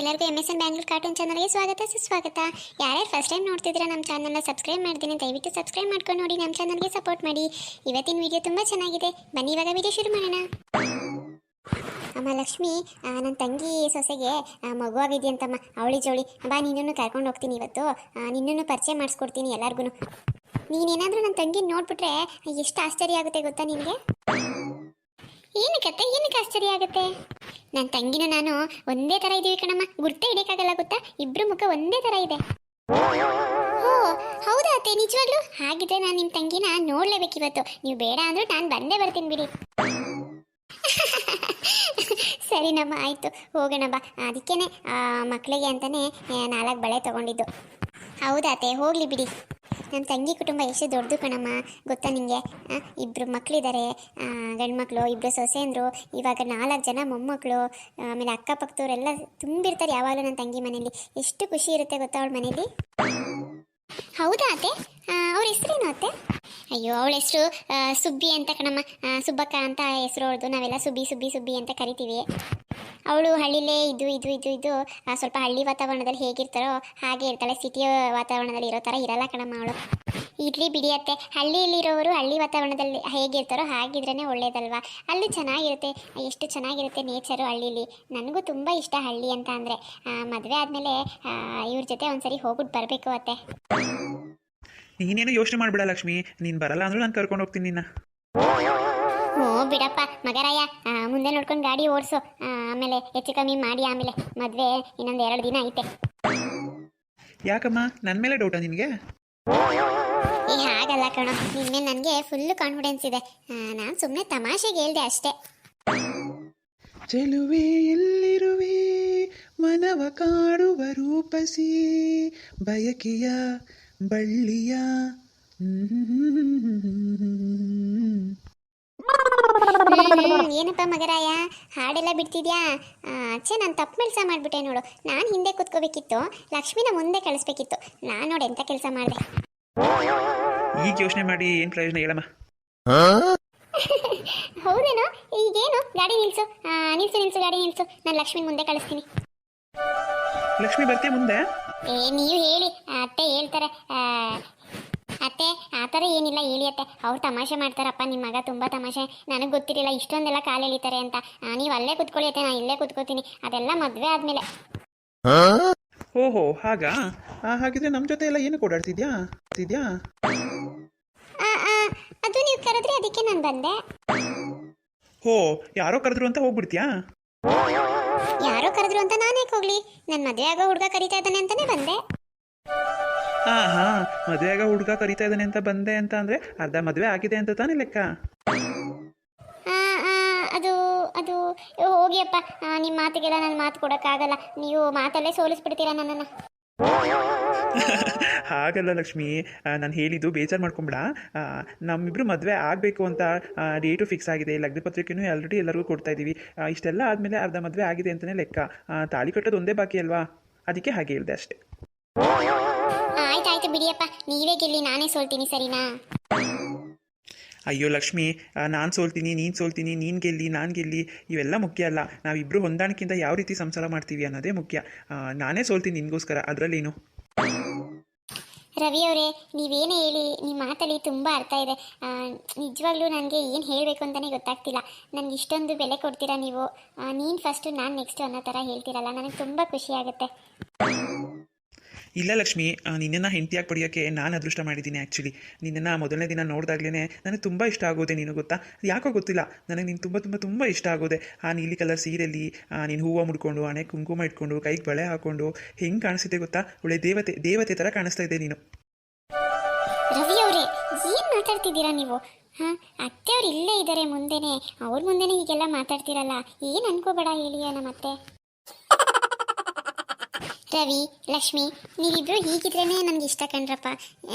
ಎಲ್ಲರಿಗೂ M S N Bangalore cartoon ಚಾನಲ್ಗೆ ಸ್ವಾಗತ, ಸುಸ್ವಾಗತ. ಯಾರ್ಯಾರು ಫಸ್ಟ್ ಟೈಮ್ ನೋಡ್ತಿದ್ರೆ ನಮ್ಮ ಚಾನಲ್ನ ಸಬ್ಸ್ಕ್ರೈಬ್ ಮಾಡ್ತೀನಿ. ದಯವಿಟ್ಟು ಸಬ್ಸ್ಕ್ರೈಬ್ ಮಾಡ್ಕೊಂಡು ನೋಡಿ ನಮ್ಮ ಚಾನಲ್ಗೆ ಸಪೋರ್ಟ್ ಮಾಡಿ. ಇವತ್ತಿನ ವಿಡಿಯೋ ತುಂಬ ಚೆನ್ನಾಗಿದೆ. ಬನ್ನಿ, ಇವಾಗ ವಿಡಿಯೋ ಶುರು ಮಾಡೋಣ. ಅಮ್ಮ ಲಕ್ಷ್ಮಿ ನನ್ನ ತಂಗಿ ಸೊಸೆಗೆ ಮಗು ಆಗಿದೆಯಂತಮ್ಮ ಅವಳಿ ಜೋಳಿ. ಬಾ, ನಿನ್ನನ್ನು ಕರ್ಕೊಂಡು ಹೋಗ್ತೀನಿ ಇವತ್ತು. ನಿನ್ನನ್ನು ಪರಿಚಯ ಮಾಡಿಸ್ಕೊಡ್ತೀನಿ ಎಲ್ಲರಿಗೂ ನೀನೇನಾದರೂ ನನ್ನ ತಂಗಿ ನೋಡ್ಬಿಟ್ರೆ ಎಷ್ಟು ಆಶ್ಚರ್ಯ ಆಗುತ್ತೆ ಗೊತ್ತಾ ನಿನಗೆ? ಏನಕ್ಕತ್ತೆ ಏನಕ್ಕೆ ಆಶ್ಚರ್ಯ ಆಗುತ್ತೆ? ನನ್ನ ತಂಗಿನ ನಾನು ಒಂದೇ ತರ ಇದೀವಿ ಕಣಮ್ಮ. ಗುರ್ತೇ ಹಿಡಿಯಕ್ಕಾಗಲ್ಲ ಗೊತ್ತಾ? ಇಬ್ರು ಮುಖ ಒಂದೇ ತರ ಇದೆ. ಓ ಹೌದಾ ಅತ್ತೆ? ನಿಜವಾಗ್ಲೂ? ಹಾಗಿದ್ರೆ ನಾನು ನಿಮ್ಮ ತಂಗಿನ ನೋಡ್ಲೇಬೇಕು ಇವತ್ತು. ನೀವು ಬೇಡ ಅಂದ್ರೂ ನಾನು ಬಂದೇ ಬರ್ತೀನಿ ಬಿಡಿ. ಸರಿನಮ್ಮ, ಆಯ್ತು. ಹೋಗೋಣ ಬಾ. ಅದಕ್ಕೇನೆ ಮಕ್ಕಳಿಗೆ ಅಂತಾನೆ ನಾಲ್ಕು ಬಳೆ ತಗೊಂಡಿದ್ದು. ಹೌದಾ ಅತ್ತೆ? ಹೋಗಲಿ ಬಿಡಿ. ನಮ್ಮ ತಂಗಿ ಕುಟುಂಬ ಎಷ್ಟು ದೊಡ್ಡದು ಕಣಮ್ಮ. ಗೊತ್ತಾ ನಿಮಗೆ ಇಬ್ಬರು ಮಕ್ಕಳಿದ್ದಾರೆ ಗಂಡ್ಮಕ್ಳು ಇಬ್ಬರು ಸೊಸೆಂದರು ಇವಾಗ ನಾಲ್ಕು ಜನ ಮೊಮ್ಮಕ್ಕಳು ಆಮೇಲೆ ಅಕ್ಕಪಕ್ಕದವರೆಲ್ಲ ತುಂಬಿರ್ತಾರೆ ಯಾವಾಗಲೂ ನನ್ನ ತಂಗಿ ಮನೇಲಿ ಎಷ್ಟು ಖುಷಿ ಇರುತ್ತೆ ಗೊತ್ತಾ ಅವಳ ಮನೇಲಿ ಹೌದಾ ಅತ್ತೆ? ಅವ್ರ ಹೆಸರೇನು ಅತ್ತೆ? ಅಯ್ಯೋ, ಅವಳ ಹೆಸರು ಸುಬ್ಬಿ ಅಂತ ಕಣಮ್ಮ. ಸುಬ್ಬಕ್ಕ ಅಂತ ಹೆಸರು ಅವಳದು. ನಾವೆಲ್ಲ ಸುಬ್ಬಿ ಸುಬ್ಬಿ ಸುಬ್ಬಿ ಅಂತ ಕರಿತೀವಿ. ಅವಳು ಹಳ್ಳಿಲೇ ಇದು ಇದು ಇದು ಇದು ಸ್ವಲ್ಪ ಹಳ್ಳಿ ವಾತಾವರಣದಲ್ಲಿ ಹೇಗಿರ್ತಾರೋ ಹಾಗೆ ಇರ್ತಾಳೆ. ಸಿಟಿಯ ವಾತಾವರಣದಲ್ಲಿ ಇರೋ ಥರ ಇರಲ್ಲ ಕಣಮ್ಮ ಅವಳು. ಇಡ್ಲಿ ಬಿಡಿಯತ್ತೆ ಹಳ್ಳಿಯಲ್ಲಿರೋರು ಹಳ್ಳಿ ವಾತಾವರಣದಲ್ಲಿ ಹೇಗಿರ್ತಾರೋ ಹಾಗಿದ್ರೇ ಒಳ್ಳೇದಲ್ವಾ? ಅಲ್ಲಿ ಚೆನ್ನಾಗಿರುತ್ತೆ. ಎಷ್ಟು ಚೆನ್ನಾಗಿರುತ್ತೆ ನೇಚರು ಹಳ್ಳಿಲಿ. ನನಗೂ ತುಂಬ ಇಷ್ಟ ಹಳ್ಳಿ ಅಂತ ಅಂದರೆ. ಮದುವೆ ಆದಮೇಲೆ ಇವ್ರ ಜೊತೆ ಒಂದ್ಸರಿ ಹೋಗ್ಬಿಟ್ಟು ಬರಬೇಕು ಅತ್ತೆ. ನೀನೇನು ಯೋಚನೆ ಮಾಡ್ಬಿಡ ಲಕ್ಷ್ಮಿ. ನೀನು ಬರಲ್ಲ ಅಂದ್ರೂ ನಾನು ಕರ್ಕೊಂಡು ಹೋಗ್ತೀನಿ ನಿನ್ನ. ಹ್ಞೂ ಬಿಡಪ್ಪ. ಮಗರಾಯ ಮುಂದೆ ನೋಡ್ಕೊಂಡು ಗಾಡಿ ಓಡಿಸು. ಆಮೇಲೆ ಹೆಚ್ಚು ಕಮ್ಮಿ ಮಾಡಿ ಆಮೇಲೆ ಮದುವೆ ಇನ್ನೊಂದು ಎರಡು ದಿನ ಐತೆ. ಯಾಕಮ್ಮ? ನನ್ನ ಮೇಲೆ ಡೌಟ ನಿನಗೆ? ಏ ಹಾಗಲ್ಲ ಕಣೋ. ನಿನ್ನೆ ನನಗೆ ಫುಲ್ ಕಾನ್ಫಿಡೆನ್ಸ್ ಇದೆ. ನಾನು ಸುಮ್ಮನೆ ತಮಾಷೆಗೆ ಹೇಳ್ದೆ ಅಷ್ಟೇ. ಚೆಲುವೆ ಎಲ್ಲಿರುವೆ? ಮನವ ಕಾಡುವ ರೂಪಸಿ. ಬಯಕೆಯ ಬಳ್ಳಿಯ. ಏನಪ್ಪ ಮಗರಾಯ? ಹಾಡೆಲ್ಲ ಬಿಡ್ತಿದ್ಯಾ? ಅಚ್ಚೆ ನಾನು ತಪ್ಪು ಕೆಲಸ ಮಾಡಿಬಿಟ್ಟೆ ನೋಡು. ನಾನು ಹಿಂದೆ ಕೂತ್ಕೋಬೇಕಿತ್ತು ಲಕ್ಷ್ಮಿನ ಮುಂದೆ ಕಳಿಸ್ಬೇಕಿತ್ತು. ನಾನು ನೋಡಿ ಎಂತ ಕೆಲಸ ಮಾಡಿದೆ. ಈಗ ಯೋಚನೆ ಮಾಡಿ ಏನು ಪ್ರಯೋಜನ ಹೇಳಮ್ಮ? ಹೌದೇನೋ? ಈಗೇನು? ಗಾಡಿ ನಿಲ್ಸು. ಆ, ನಿಲ್ಸು ನಿಲ್ಸು ಗಾಡಿ ನಿಲ್ಸು. ನಾನು ಲಕ್ಷ್ಮಿನ ಮುಂದೆ ಕಳಿಸ್ತೀನಿ. ಲಕ್ಷ್ಮಿ ಬರ್ತೀಯ ಮುಂದೆ? ಏ ನೀವು ಹೇಳಿ. ಅತ್ತೆ ಹೇಳ್ತಾರೆ. ಆ, ಅತ್ತೆ ಆ ಥರ ಏನಿಲ್ಲ ಹೇಳಿ ಅತ್ತೆ ಅವ್ರು ತಮಾಷೆ ಮಾಡ್ತಾರಪ್ಪ ನಿಮ್ಮ ಮಗ ತುಂಬ ತಮಾಷೆ. ನನಗೆ ಗೊತ್ತಿರಲಿಲ್ಲ ಇಷ್ಟೊಂದೆಲ್ಲ ಕಾಲು ಎಳಿತಾರೆ ಅಂತ. ನೀವು ಅಲ್ಲೇ ಕುತ್ಕೊಳ್ಳಿ ಅತ್ತೆ ನಾನು ಇಲ್ಲೇ ಕುತ್ಕೋತೀನಿ. ಅದೆಲ್ಲ ಮದುವೆ ಆದಮೇಲೆ. ಓಹೋ ಹಾಗಾ? ಆ, ಹಾಗಿದ್ರೆ ನಮ್ಮ ಜೊತೆ ಎಲ್ಲ ಏನು ಓಡಾಡ್ತಿದ್ಯಾ? ತಿದ್ಯಾ? ಅದು ನೀವು ಕರೆದ್ರೆ ಅದಕ್ಕೆ ನಾನು ಬಂದೆ. ಹೋ ಯಾರೋ ಕರೆದ್ರು ಅಂತ ಹೋಗ್ಬಿಡ್ತೀಯಾ? ಯಾರೋ ಕರೆದ್ರು ಅಂತ ನಾನು ಯಾಕೆ ಹೋಗ್ಲಿ? ನನ್ನ ಮದುವೆ ಆಗೋ ಹುಡುಗ ಕರಿತಾ ಇದ್ದಾನೆ ಅಂತಾನೆ ಬಂದೆ. ಹಾ ಹಾ ಮದುವೆಗ ಹುಡುಗ ಕರಿತಾ ಇದ್ದಾನೆ ಅಂತ ಬಂದೆ ಅಂತ ಅಂದ್ರೆ ಅರ್ಧ ಮದುವೆ ಆಗಿದೆ ಅಂತ ತಾನೇ ಲೆಕ್ಕ? ಅದು ಅದು ಹೋಗಿಯಪ್ಪ. ನಿಮ್ಮ ಮಾತಿಗೆಲ್ಲ ನನ್ನ ಮಾತು ಕೊಡೋಕ್ಕಾಗಲ್ಲ. ನೀವು ಮಾತಲ್ಲೇ ಸೋಲಿಸ್ಬಿಡ್ತೀರಾ ನನ್ನನ್ನು? ಹಾಗಲ್ಲ ಲಕ್ಷ್ಮಿ. ನಾನು ಹೇಳಿದ್ದು ಬೇಜಾರು ಮಾಡ್ಕೊಂಬಿಡ. ನಮ್ಮಿಬ್ರು ಮದುವೆ ಆಗಬೇಕು ಅಂತ ಡೇಟು ಫಿಕ್ಸ್ ಆಗಿದೆ. ಲಗ್ನ ಪತ್ರಿಕೆನೂ ಆಲ್ರೆಡಿ ಎಲ್ಲರಿಗೂ ಕೊಡ್ತಾ ಇದ್ದೀವಿ ಇಷ್ಟೆಲ್ಲ ಆದಮೇಲೆ ಅರ್ಧ ಮದುವೆ ಆಗಿದೆ ಅಂತಲೇ ಲೆಕ್ಕ. ತಾಳಿ ಕಟ್ಟೋದು ಒಂದೇ ಬಾಕಿ ಅಲ್ವಾ? ಅದಕ್ಕೆ ಹಾಗೆ ಹೇಳಿದೆ ಅಷ್ಟೇ. ಆಯ್ತಾಯ್ತು ಬಿಡಿಯಪ್ಪ. ನೀವೇ ಗೆಲ್ಲಿ ನಾನೇ ಸೋಲ್ತೀನಿ ಸರಿನಾ? ಅಯ್ಯೋ ಲಕ್ಷ್ಮಿ ನಾನು ಸೋಲ್ತೀನಿ ನೀನು ಸೋಲ್ತೀನಿ ನೀನು ಗೆಲ್ಲಿ ನಾನು ಗೆಲ್ಲಿ ಇವೆಲ್ಲ ಮುಖ್ಯ ಅಲ್ಲ. ನಾವಿಬ್ಬರು ಹೊಂದಾಣಿಕೆಯಿಂದ ಯಾವ ರೀತಿ ಸಂಸಾರ ಮಾಡ್ತೀವಿ ಅನ್ನೋದೇ ಮುಖ್ಯ. ನಾನೇ ಸೋಲ್ತೀನಿ ನಿನಗೋಸ್ಕರ. ಅದರಲ್ಲೇನು? ರವಿ ಅವರೇ ನೀವೇನೇ ಹೇಳಿ ನಿಮ್ಮ ಮಾತಲ್ಲಿ ತುಂಬ ಅರ್ಥ ಇದೆ. ನಿಜವಾಗ್ಲೂ ನನಗೆ ಏನು ಹೇಳಬೇಕು ಅಂತಲೇ ಗೊತ್ತಾಗ್ತಿಲ್ಲ. ನನಗೆ ಇಷ್ಟೊಂದು ಬೆಲೆ ಕೊಡ್ತೀರಾ ನೀವು? ನೀನು ಫಸ್ಟು ನಾನು ನೆಕ್ಸ್ಟು ಅನ್ನೋ ಥರ ಹೇಳ್ತೀರಲ್ಲ ನನಗೆ ತುಂಬ ಖುಷಿ ಆಗುತ್ತೆ. ಇಲ್ಲ ಲಕ್ಷ್ಮಿ ನಿನ್ನನ್ನು ಹೆಂಡತಿಯಾಗಿ ಪಡೆಯೋಕ್ಕೆ ನಾನು ಅದೃಷ್ಟ ಮಾಡಿದ್ದೀನಿ ಆ್ಯಕ್ಚುಲಿ ನಿನ್ನನ್ನು ಮೊದಲನೇ ದಿನ ನೋಡಿದಾಗ್ಲೇ ನನಗೆ ತುಂಬ ಇಷ್ಟ ಆಗೋದೆ ನೀನು ಗೊತ್ತಾ? ಯಾಕೋ ಗೊತ್ತಿಲ್ಲ. ನನಗೆ ನೀನು ತುಂಬ ತುಂಬ ತುಂಬ ಇಷ್ಟ ಆಗೋದೆ. ಆ, ನೀಲಿ ಕಲರ್ ಸೀರೆಯಲ್ಲಿ ನೀನು ಹೂವು ಮುಡ್ಕೊಂಡು, ಹಣೆ ಕುಂಕುಮ ಇಟ್ಕೊಂಡು, ಕೈಗೆ ಬಳೆ ಹಾಕ್ಕೊಂಡು ಹೆಂಗೆ ಕಾಣಿಸ್ತಿದೆ ಗೊತ್ತಾ? ಒಳ್ಳೆ ದೇವತೆ ದೇವತೆ ಥರ ಕಾಣಿಸ್ತಾ ಇದೆ ನೀನು. ರವಿ ಅವರೇ ಮಾತಾಡ್ತಿದ್ದೀರಾ ನೀವು? ಹಾಂ, ಅತ್ತೆಯವ್ರು ಇಲ್ಲೇ ಇದ್ದಾರೆ ಮುಂದೆನೆ. ಅವ್ರ ಮುಂದೆನೆ ಹೀಗೆಲ್ಲ ಮಾತಾಡ್ತಿರಲ್ಲ. ಏನ್ ಅನ್ಕೋಬೇಡ ಹೇಳಿಯ ನಮ್ಮ ಅತ್ತೆ ರವಿ ಲಕ್ಷ್ಮಿ ನೀವಿಬ್ರು ಹೀಗಿದ್ರೇ ನನಗೆ ಇಷ್ಟ ಕಣ್ರಪ್ಪ.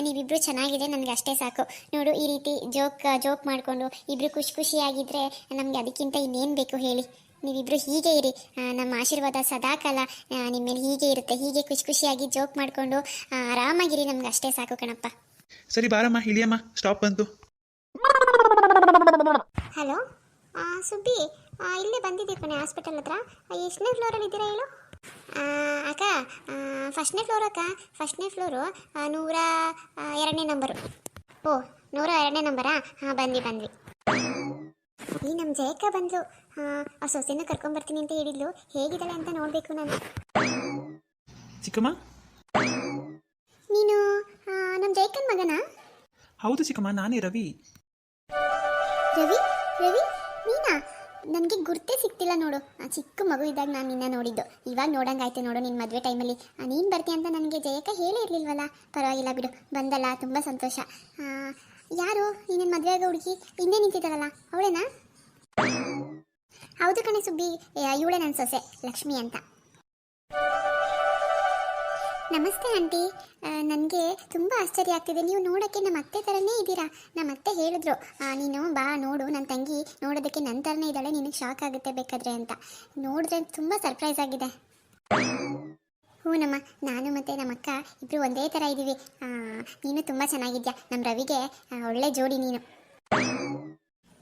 ನೀವಿಬ್ರು ಚೆನ್ನಾಗಿದೆ ನನಗೆ ಅಷ್ಟೇ ಸಾಕು. ನೋಡು ಈ ರೀತಿ ಜೋಕ್ ಜೋಕ್ ಮಾಡಿಕೊಂಡು ಇಬ್ರು ಖುಷಿ ಖುಷಿಯಾಗಿದ್ದರೆ ನಮಗೆ ಅದಕ್ಕಿಂತ ಇನ್ನೇನು ಬೇಕು ಹೇಳಿ. ನೀವಿಬ್ರು ಹೀಗೆ ಇರಿ. ನಮ್ಮ ಆಶೀರ್ವಾದ ಸದಾಕಾಲ ನಿಮ್ಮ ಮೇಲೆ ಹೀಗೆ ಇರುತ್ತೆ. ಹೀಗೆ ಖುಷಿ ಖುಷಿಯಾಗಿ ಜೋಕ್ ಮಾಡಿಕೊಂಡು ಆರಾಮಾಗಿರಿ ನಮ್ಗೆ ಅಷ್ಟೇ ಸಾಕು ಕಣಪ್ಪ. ಸರಿ ಬಾರಮ್ಮ ಇಳಿಯಮ್ಮ ಸ್ಟಾಪ್ ಬಂತು. ಹಲೋ? ಸುದ್ದಿ ಇಲ್ಲೇ ಬಂದಿದ್ದೀವಿ ಕಣೆ ಹಾಸ್ಪಿಟಲ್ ಹತ್ರ. ಎಷ್ಟನೇ ಫ್ಲೋರಲ್ಲಿ ಇದ್ದೀರಾ ಹೇಳು? ಅಕ್ಕ ಫಸ್ಟ್ನೇ ಫ್ಲೋರ್ ಅಕ್ಕ. ಫಸ್ಟ್ನೇ ಫ್ಲೋರು ನೂರ ಎರಡನೇ ನಂಬರು ಓ ನೂರ ಎರಡನೇ ನಂಬರಾ ಹಾಂ ಬಂದ್ವಿ ಬಂದ್ವಿ. ಈ ನಮ್ಮ ಜಯಕ್ಕ ಬಂದ್ಲು. ಆ ಸೊಸೆನ ಕರ್ಕೊಂಬರ್ತೀನಿ ಅಂತ ಹೇಳಿದ್ಲು. ಹೇಗಿದ್ದಾಳೆ ಅಂತ ನೋಡಬೇಕು ನಾನು. ಚಿಕ್ಕಮ್ಮ? ನೀನು ನಮ್ಮ ಜಯಕ್ಕನ ಮಗನಾ? ಹೌದು ಚಿಕ್ಕಮ್ಮ ನಾನೇ ರವಿ. ರವಿ? ರವಿ? ನೀನಾ? ನನಗೆ ಗುರ್ತೇ ಸಿಗ್ತಿಲ್ಲ ನೋಡು. ಆ ಚಿಕ್ಕ ಮಗು ಇದ್ದಾಗ ನಾನು ನಿನ್ನ ನೋಡಿದ್ದು. ಇವಾಗ ನೋಡಂಗಾಯ್ತು ನೋಡು ನಿನ್ನ ಮದುವೆ ಟೈಮಲ್ಲಿ. ನೀನು ಬರ್ತೀಯ ಅಂತ ನನಗೆ ಜಯಕ ಹೇಳೇ ಇರಲಿಲ್ವಲ್ಲ? ಪರವಾಗಿಲ್ಲ ಬಿಡು. ಬಂದಲ್ಲ, ತುಂಬ ಸಂತೋಷ. ಯಾರು? ನಿನ್ನ ಮದುವೆ ಆಗೋ ಹುಡುಗಿ? ಹಿಂದೆ ನಿಂತಿದ್ದಾರಲ್ಲ ಅವಳೇನಾ? ಹೌದು ಕಣೆ ಸುಬ್ಬಿ. ಇವಳೆ ನನ್ನ ಸೊಸೆ, ಲಕ್ಷ್ಮಿ ಅಂತ. ನಮಸ್ತೆ ಆಂಟಿ. ನನಗೆ ತುಂಬ ಆಶ್ಚರ್ಯ ಆಗ್ತಿದೆ. ನೀವು ನೋಡೋಕ್ಕೆ ನಮ್ಮ ಅತ್ತೆ ಥರನೇ ಇದ್ದೀರಾ? ನಮ್ಮ ಅತ್ತೆ ಹೇಳಿದ್ರು ನೀನು ಬಾ, ನೋಡು. ನನ್ನ ತಂಗಿ ನೋಡೋದಕ್ಕೆ ನನ್ನ ಥರನೇ ಇದ್ದಾಳೆ. ನಿನಗೆ ಶಾಕ್ ಆಗುತ್ತೆ ಬೇಕಾದ್ರೆ ಅಂತ. ನೋಡಿದ್ರೆ ತುಂಬ ಸರ್ಪ್ರೈಸ್ ಆಗಿದೆ. ಹ್ಞೂನಮ್ಮ ನಾನು ಮತ್ತು ನಮ್ಮ ಅಕ್ಕ ಇಬ್ಬರು ಒಂದೇ ಥರ ಇದ್ದೀವಿ. ನೀನು ತುಂಬ ಚೆನ್ನಾಗಿದ್ಯಾ? ನಮ್ಮ ರವಿಗೆ ಒಳ್ಳೆ ಜೋಡಿ ನೀನು.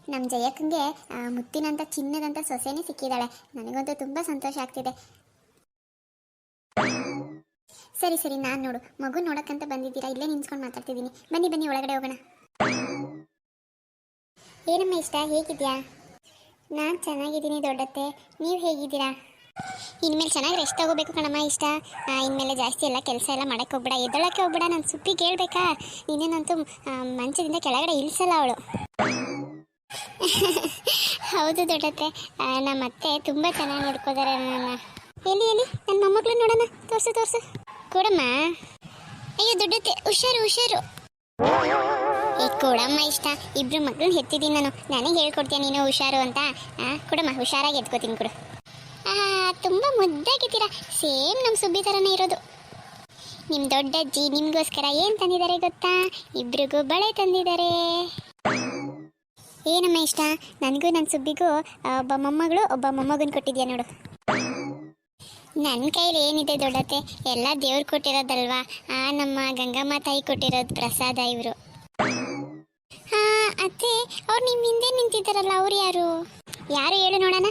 ನಮ್ಮ ಜಯಕ್ಕಂಗೆ ಮುತ್ತಿನಂಥ ಚಿನ್ನದಂಥ ಸೊಸೆನೇ ಸಿಕ್ಕಿದ್ದಾಳೆ. ನನಗಂತೂ ತುಂಬ ಸಂತೋಷ ಆಗ್ತಿದೆ. ಸರಿ ಸರಿ, ನಾನು ನೋಡು. ಮಗು ನೋಡಕ್ಕಂತ ಬಂದಿದ್ದೀರಾ? ಇಲ್ಲೇ ನಿಂತ್ಕೊಂಡು ಮಾತಾಡ್ತಿದ್ದೀನಿ. ಬನ್ನಿ ಬನ್ನಿ, ಒಳಗಡೆ ಹೋಗೋಣ. ಏನಮ್ಮ ಇಷ್ಟ? ಹೇಗಿದ್ಯಾ? ನಾನು ಚೆನ್ನಾಗಿದ್ದೀನಿ ದೊಡ್ಡತ್ತೆ. ನೀವು ಹೇಗಿದ್ದೀರಾ? ಇನ್ಮೇಲೆ ಚೆನ್ನಾಗಿ ರೆಸ್ಟ್ ತಗೋಬೇಕು ಕಣಮ್ಮ, ಇಷ್ಟ. ಇನ್ಮೇಲೆ ಜಾಸ್ತಿ ಎಲ್ಲ ಕೆಲಸ ಎಲ್ಲ ಮಾಡೋಕ್ಕೆ ಹೋಗ್ಬೇಡ. ಎದ್ದೊಳಕ್ಕೆ ಹೋಗ್ಬೇಡ, ನಾನು ಸುಪ್ಪಿ ಕೇಳಬೇಕಾ? ಇನ್ನೇನಂತೂ ಮಂಚದಿಂದ ಕೆಳಗಡೆ ಇಳಿಸಲ್ಲ ಅವಳು. ಹೌದು ದೊಡ್ಡತ್ತೆ. ನಮ್ಮ ಅತ್ತೆ ತುಂಬ ಚೆನ್ನಾಗಿ ನೋಡ್ಕೋತಾರೆ ನನ್ನ ಎಲ್ಲಿ ಎಲ್ಲಿ? ನನ್ನ ಮೊಮ್ಮಗಳು ನೋಡೋಣ. ತೋರಿಸು, ತೋರ್ಸು. ಕೊಡಮ್ಮ. ಅಯ್ಯೋ, ದೊಡ್ಡತ್ತೆ. ಹುಷಾರು ಹುಷಾರು. ಈ ಕೊಡಮ್ಮ ಇಷ್ಟ. ಇಬ್ರು ಮಕ್ಕಳನ್ನ ಹೆತ್ತಿದ್ದೀನಿ ನಾನು. ನನಗೆ ಹೇಳ್ಕೊಡ್ತೀನಿ ನೀನು ಹುಷಾರು ಅಂತ. ಕೊಡಮ್ಮ, ಹುಷಾರಾಗಿ ಎತ್ಕೋತೀನಿ ಕೊಡು. ತುಂಬ ಮುದ್ದಾಗಿದ್ದೀರಾ. ಸೇಮ್ ನಮ್ಮ ಸುಬ್ಬಿ ಥರನೇ ಇರೋದು. ನಿಮ್ಮ ದೊಡ್ಡಜ್ಜಿ ನಿಮಗೋಸ್ಕರ ಏನು ತಂದಿದ್ದಾರೆ ಗೊತ್ತಾ? ಇಬ್ರಿಗೂ ಬಳೆ ತಂದಿದ್ದಾರೆ. ಏನಮ್ಮ ಇಷ್ಟ? ನನಗೂ ನನ್ನ ಸುಬ್ಬಿಗೂ ಒಬ್ಬ ಮೊಮ್ಮಗಳು, ಒಬ್ಬ ಮೊಮ್ಮಗನ್ ಕೊಟ್ಟಿದ್ಯಾ ನೋಡು. ನನ್ನ ಕೈಲಿ ಏನಿದೆ ದೊಡ್ಡತ್ತೆ? ಎಲ್ಲ ದೇವ್ರು ಕೊಟ್ಟಿರೋದಲ್ವಾ? ಆ, ನಮ್ಮ ಗಂಗಮ್ಮ ತಾಯಿ ಕೊಟ್ಟಿರೋದು ಪ್ರಸಾದ ಇವರು. ಹಾ, ಅತ್ತೆ, ಅವ್ರು ನಿಮ್ಮ ಹಿಂದೆ ನಿಂತಿದ್ದಾರಲ್ಲ, ಅವ್ರು ಯಾರು? ಯಾರು ಹೇಳು ನೋಡೋಣ.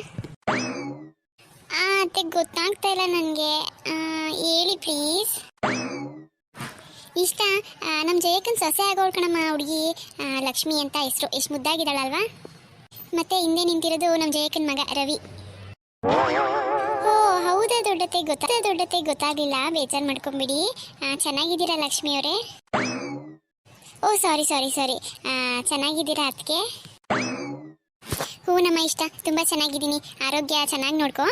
ಆ, ಅತ್ತೆ, ಗೊತ್ತಾಗ್ತಾ ಇಲ್ಲ ನನಗೆ. ಹೇಳಿ ಪ್ಲೀಸ್ ಇಷ್ಟ ನಮ್ಮ ಜಯಕ್ಕನ್ ಸೊಸೆ ಆಗೋಳ್ ಕಣಮ್ಮ ಹುಡುಗಿ ಲಕ್ಷ್ಮಿ ಅಂತ ಹೆಸರು. ಎಷ್ಟು ಮುದ್ದಾಗಿದ್ದಾಳಲ್ವಾ? ಮತ್ತೆ ಹಿಂದೆ ನಿಂತಿರೋದು ನಮ್ಮ ಜಯಕ್ಕನ್ ಮಗ ರವಿ. ಹೌದಾ ದೊಡ್ಡತೆ ಗೊತ್ತಾ ದೊಡ್ಡತೆ ಗೊತ್ತಾಗ್ಲಿಲ್ಲ. ಬೇಜಾರು ಮಾಡ್ಕೊಂಬಿಡಿ. ಚೆನ್ನಾಗಿದ್ದೀರಾ ಲಕ್ಷ್ಮಿ ಅವರೇ ಓ ಸಾರಿ ಸಾರಿ ಸಾರಿ ಚೆನ್ನಾಗಿದ್ದೀರಾ ಅದಕ್ಕೆ ಹ್ಞೂ ನಮ್ಮ ಇಷ್ಟ. ತುಂಬ ಚೆನ್ನಾಗಿದ್ದೀನಿ. ಆರೋಗ್ಯ ಚೆನ್ನಾಗಿ ನೋಡ್ಕೊ.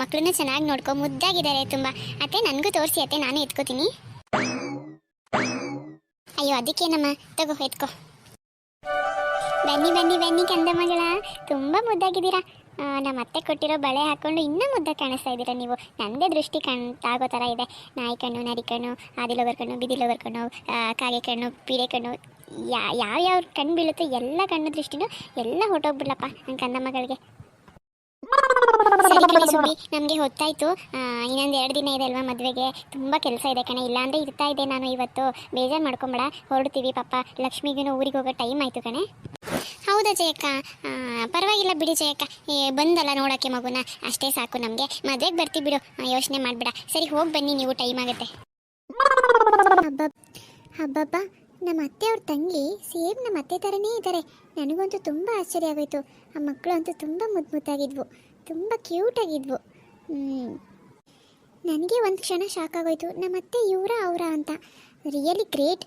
ಮಕ್ಕಳನ್ನ ಚೆನ್ನಾಗಿ ನೋಡ್ಕೊ. ಮುದ್ದಾಗಿದ್ದಾರೆ ತುಂಬ. ಅತ್ತೆ, ನನಗೂ ತೋರಿಸಿ, ಅತ್ತೆ, ನಾನು ಎತ್ಕೋತೀನಿ. ಅಯ್ಯೋ, ಅದಕ್ಕೇನಮ್ಮ? ತಗೋ, ಎತ್ಕೋ. ಬನ್ನಿ ಬನ್ನಿ ಬನ್ನಿ ಕಂದ ಮಗಳ ತುಂಬ ಮುದ್ದಾಗಿದ್ದೀರಾ. ನಮ್ಮ ಅತ್ತೆ ಕೊಟ್ಟಿರೋ ಬಳೆ ಹಾಕೊಂಡು ಇನ್ನೂ ಮುದ್ದೆ ಕಾಣಿಸ್ತಾ ಇದ್ದೀರಾ ನೀವು? ನನ್ನದೇ ದೃಷ್ಟಿ ಕಣ್ ಆಗೋ ಥರ ಇದೆ. ನಾಯಿ ಕಣ್ಣು, ನರಿ ಕಣ್ಣು ಆದಿಲೋಗರ್ ಕಣ್ಣು ಬಿದಿಲೋಗರ್ ಕಣ್ಣು ಕಾಗೆ ಕಣ್ಣು, ಪೀಡೆ ಕಣ್ಣು, ಯಾ ಯಾವ್ಯಾವ ಕಣ್ಣು ಬೀಳುತ್ತೋ ಎಲ್ಲ ಕಣ್ಣು ದೃಷ್ಟಿನೂ ಎಲ್ಲ ಹೊಟ್ಟೋಗ್ಬಿಡ್ಲಪ್ಪ ನನ್ನ ಕಂದ ಮಗಳಿಗೆ ನಮಗೆ ಹೊತ್ತಾಯಿತು. ಇನ್ನೊಂದು ಎರಡು ದಿನ ಇದೆ ಅಲ್ವಾ ಮದುವೆಗೆ. ತುಂಬ ಕೆಲಸ ಇದೆ ಕಣೆ. ಇಲ್ಲಾಂದ್ರೆ ಇರ್ತಾ ಇದೆ ನಾನು ಇವತ್ತು. ಬೇಜಾರು ಮಾಡ್ಕೊಂಬೇಡ. ಹೊರಡ್ತೀವಿ ಪಾಪ. ಲಕ್ಷ್ಮಿಗೂ ಊರಿಗೆ ಹೋಗೋ ಟೈಮ್ ಆಯಿತು ಕಣೆ. ಹೌದಾ ಜಯಕ್ಕ? ಪರವಾಗಿಲ್ಲ ಬಿಡಿ ಜಯಕ್ಕ. ಬಂದಲ್ಲ ನೋಡೋಕ್ಕೆ ಮಗುನ. ಅಷ್ಟೇ ಸಾಕು ನಮಗೆ. ಮದುವೆಗೆ ಬರ್ತೀವಿ ಬಿಡು. ಯೋಚನೆ ಮಾಡಬೇಡ. ಸರಿ, ಹೋಗಿ ಬನ್ನಿ, ನೀವು ಟೈಮ್ ಆಗುತ್ತೆ. ಹಬ್ಬ ಹಬ್ಬಬ್ಬ. ನಮ್ಮ ಅತ್ತೆ ಅವ್ರ ತಂಗಿ ಸೇಮ್ ನಮ್ಮ ಅತ್ತೆ ಥರನೇ ಇದ್ದಾರೆ ನನಗಂತೂ ತುಂಬ ಆಶ್ಚರ್ಯ ಆಗೋಯ್ತು. ಆ ಮಕ್ಕಳು ಅಂತೂ ತುಂಬ ಮುದ್ದು ತುಂಬ ಕ್ಯೂಟ್ ಆಗಿದ್ವು. ಹ್ಮ್. ನನಗೆ ಒಂದು ಕ್ಷಣ ಶಾಕ್ ಆಗೋಯ್ತು. ನಮ್ಮ ಅತ್ತೆ ಇವರ ಅವರ ಅಂತ. ರಿಯಲಿ ಗ್ರೇಟ್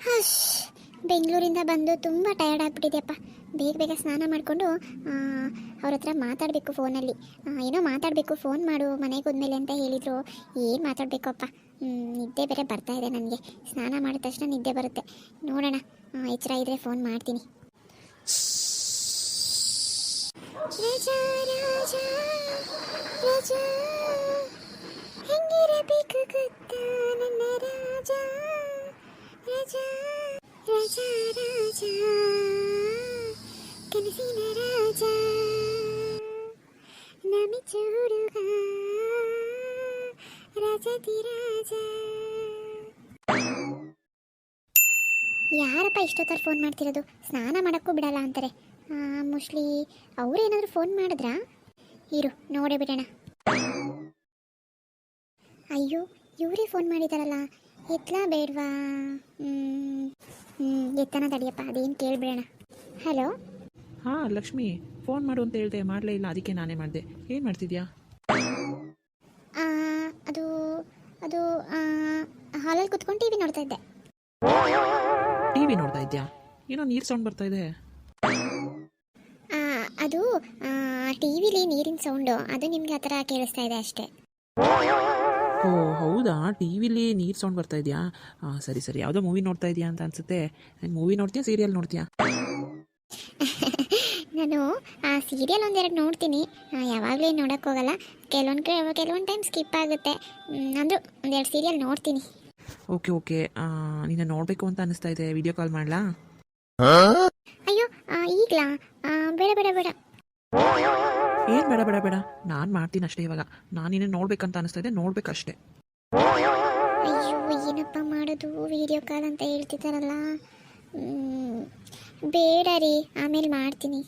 ಹಶ್. ಬೆಂಗಳೂರಿಂದ ಬಂದು ತುಂಬ ಟಯರ್ಡ್ ಆಗಿಬಿಟ್ಟಿದೆಯಪ್ಪ. ಬೇಗ ಬೇಗ ಸ್ನಾನ ಮಾಡಿಕೊಂಡು ಅವ್ರ ಹತ್ರ ಮಾತಾಡಬೇಕು ಫೋನಲ್ಲಿ ಏನೋ ಮಾತಾಡಬೇಕು ಫೋನ್ ಮಾಡು, ಮನೆಗೆ ಹೋದ್ಮೇಲೆ ಅಂತ ಹೇಳಿದರು. ಏನು ಮಾತಾಡಬೇಕಪ್ಪ? ನಿದ್ದೆ ಬೇರೆ ಬರ್ತಾ ಇದೆ ನನಗೆ. ಸ್ನಾನ ಮಾಡಿದ ತಕ್ಷಣ ನಿದ್ದೆ ಬರುತ್ತೆ. ನೋಡೋಣ ಎಚ್ಚರ ಇದ್ದರೆ ಫೋನ್ ಮಾಡ್ತೀನಿ. ಹೆಂಗಿರಬೇಕು ರಾಜ ರಾಜ ಕನಸಿನ ರಾಜ ನಮಿಚು ಹುಡುಗ ರಾಜತಿ ರಾಜ ಯಾರಪ್ಪ ಇಷ್ಟೊತ್ತರ ಫೋನ್ ಮಾಡ್ತಿರೋದು? ಸ್ನಾನ ಮಾಡೋಕ್ಕೂ ಬಿಡಲ್ಲ ಅಂತಾರೆ. ಮೋಸ್ಟ್ಲಿ ಅವ್ರೇನಾದರೂ ಫೋನ್ ಮಾಡಿದ್ರಾ? ಇರು, ನೋಡೇ ಬಿಡೋಣ. ಅಯ್ಯೋ, ಇವರೇ ಫೋನ್ ಮಾಡಿದಾರಲ್ಲ. ಎತ್ಲಾ ಬೇಡವಾ? ಹ್ಞೂ ಎತ್ತನ ತಡಿಯಪ್ಪ ಅದೇನು ಕೇಳಿಬಿಡೋಣ ಹಲೋ ಹಾಂ ಲಕ್ಷ್ಮಿ ಫೋನ್ ಮಾಡು ಅಂತ ಹೇಳ್ದೆ ಮಾಡಲೇ ಇಲ್ಲ ಅದಕ್ಕೆ ನಾನೇ ಮಾಡಿದೆ. ಏನು ಮಾಡ್ತಿದ್ಯಾ? ಅದು ಅದು ಹಾಲಲ್ಲಿ ಕುತ್ಕೊಂಡು ಟಿ ವಿ ನೋಡ್ತಾ ಇದ್ದೆ. ಟಿವಿ ನೋಡ್ತಾ ಇದ್ಯಾ? ಏನೋ ನೀರು ಸೌಂಡ್ ಬರ್ತಾ ಇದೆ. ಆ, ಅದು ಟಿ ವಿಲಿ ನೀರಿನ ಸೌಂಡು ಅದು ನಿಮ್ಗೆ ಆ ಥರ ಕೇಳಿಸ್ತಾ ಇದೆ ಅಷ್ಟೇ. ಓ ಹೌದಾ? ಟಿ ವಿಲಿ ನೀರು ಸೌಂಡ್ ಬರ್ತಾ ಇದೆಯಾ? ಹಾಂ ಸರಿ ಸರಿ. ಯಾವುದೋ ಮೂವಿ ನೋಡ್ತಾ ಇದೆಯಾ ಅಂತ ಅನ್ಸುತ್ತೆ. Movie ನೋಡ್ತೀಯಾ serial ನೋಡ್ತೀಯಾ? ನಾನು ಆ ಸೀರಿಯಲ್ ಒಂದೆರಡು ನೋಡ್ತೀನಿ. ಯಾವಾಗಲೂ ನೋಡೋಕ್ಕೆ ಹೋಗಲ್ಲ. ಕೆಲವೊಂದು ಕೆಲವೊಂದು ಟೈಮ್ ಸ್ಕಿಪ್ ಆಗುತ್ತೆ. ಅಂದರೂ ಒಂದೆರಡು ಸೀರಿಯಲ್ ನೋಡ್ತೀನಿ. Okay okay. ನಿನ್ನ ನೋಡಬೇಕು ಅಂತ ಅನಿಸ್ತಾ ಇದೆ. ವಿಡಿಯೋ ಕಾಲ್ ಮಾಡಲಾ? ಅಯ್ಯೋ ಈಗಲಾ? ಬೇಡ ಬೇಡ ಬೇಡ. ಏನು ಬೇಡ ಬೇಡ ಬೇಡ. ನಾನು ಮಾಡ್ತೀನಿ ಅಷ್ಟೇ ಇವಾಗ. ನಾನು ನಿನ್ನ ನೋಡ್ಬೇಕಂತ ಅನಿಸ್ತಾ ಇದೆ ನೋಡ್ಬೇಕಷ್ಟೇ ಅಯ್ಯೋ ಏನಪ್ಪ ಮಾಡೋದು? ವಿಡಿಯೋ ಕಾಲ್ ಅಂತ ಹೇಳ್ತಿದ್ದಾರಲ್ಲ. ಬೇಡ ರೀ ಆಮೇಲೆ ಮಾಡ್ತೀನಿ.